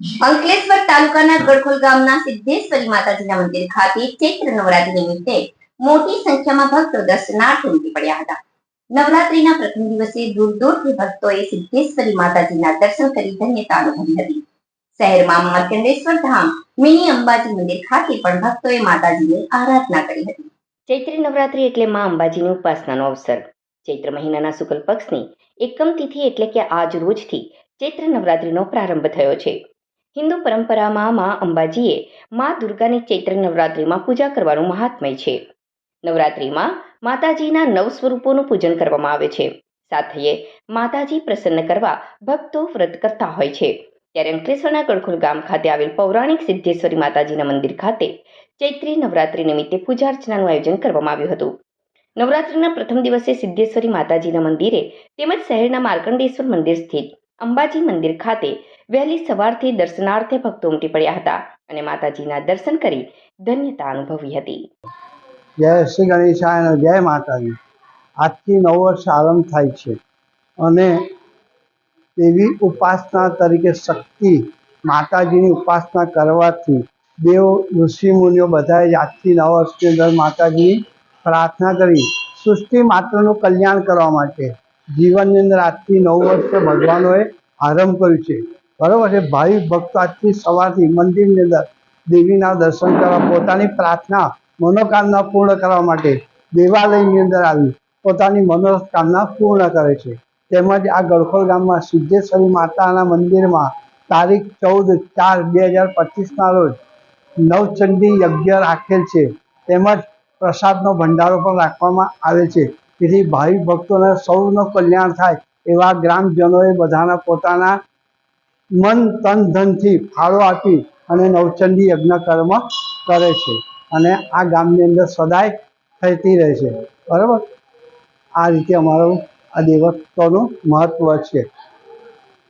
અંકલેશ્વર તાલુકાના ગડખોલ ગામના સિદ્ધેશ્વરી માતાજીના મંદિર ખાતે ચૈત્ર નવરાત્રી નિમિત્તે મોટી સંખ્યામાં ભક્તો દર્શનાર્થે ઉમટી પડ્યા હતા. નવરાત્રીના પ્રથમ દિવસે દૂર દૂરથી ભક્તોએ સિદ્ધેશ્વરી માતાજીના દર્શન કરી ધન્યતા અનુભવી હતી. શહેરમાં માર્કંડેશ્વર ધામ, મિની અંબાજી મંદિર ખાતે પણ ભક્તોએ માતાજીની આરાધના કરી હતી. ચૈત્રી નવરાત્રી એટલે માં અંબાજીની ઉપાસનાનો અવસર. ચૈત્ર મહિનાના શુક્લ પક્ષની એકમ તિથિ એટલે કે આજ રોજથી ચૈત્ર નવરાત્રીનો પ્રારંભ થયો છે. હિન્દુ પરંપરામાં મા અંબાજીએ મા દુર્ગાની ચૈત્ર નવરાત્રિમાં પૂજા કરવાનું મહાત્મય છે. નવરાત્રિમાં માતાજીના નવ સ્વરૂપોનું પૂજન કરવામાં આવે છે. સાથે માતાજી પ્રસન્ન કરવા ભક્તો વ્રત કરતા હોય છે. ત્યારે અંકલેશ્વરના ગડખોલ ગામ ખાતે આવેલ પૌરાણિક સિદ્ધેશ્વરી માતાજીના મંદિર ખાતે ચૈત્રી નવરાત્રી નિમિત્તે પૂજા અર્ચનાનું આયોજન કરવામાં આવ્યું હતું. નવરાત્રિના પ્રથમ દિવસે સિદ્ધેશ્વરી માતાજીના મંદિરે તેમજ શહેરના માર્કંડેશ્વર મંદિર સ્થિત અંબાજી મંદિર ખાતે વહેલી સવારથી દર્શનાર્થે ભક્તો ઉમટી પડ્યા હતા અને માતાજીના દર્શન કરી ધન્યતા અનુભવી હતી. જય શ્રી ગણેશાય અને જય માતાજી. આજથી નવ વર્ષ આરંભ થાય છે અને દેવી ઉપાસના તરીકે શક્તિ માતાજીની ઉપાસના કરવાથી દેવ, ઋષિ, મુનિઓ બધાએ આજથી નવ વર્ષની અંદર માતાજીની પ્રાર્થના કરી. સૃષ્ટિ માત્રનું કલ્યાણ કરવા માટે જીવનની અંદર આજથી નવ વર્ષે ભગવાનોએ આરંભ કર્યું છે. બરાબર છે? ભાવિક ભક્તો આજથી સવારથી મંદિરની અંદર દેવીના દર્શન કરવા, પોતાની પ્રાર્થના, મનોકામના પૂર્ણ કરવા માટે દેવાલયની અંદર આવી, પોતાની મનોકામના પૂર્ણ કરે છે. તેમજ આ ગળખોલ ગામમાં સિદ્ધેશ્વરી માતાના મંદિરમાં તારીખ ચૌદ ચાર બે હજાર પચીસના રોજ નવચંડી યજ્ઞ રાખેલ છે. તેમજ પ્રસાદનો ભંડારો પણ રાખવામાં આવે છે. તેથી ભાવિક ભક્તોને સૌનું કલ્યાણ થાય એવા ગ્રામજનોએ બધાના પોતાના મન, તન, ધનથી ફાળો આપી અને નવચંડી યજ્ઞ કર્મ કરે છે અને આ ગામની અંદર સદાય થતી રહે છે. બરાબર? આ રીતે અમારું આ દેવત્વનું મહત્ત્વ છે.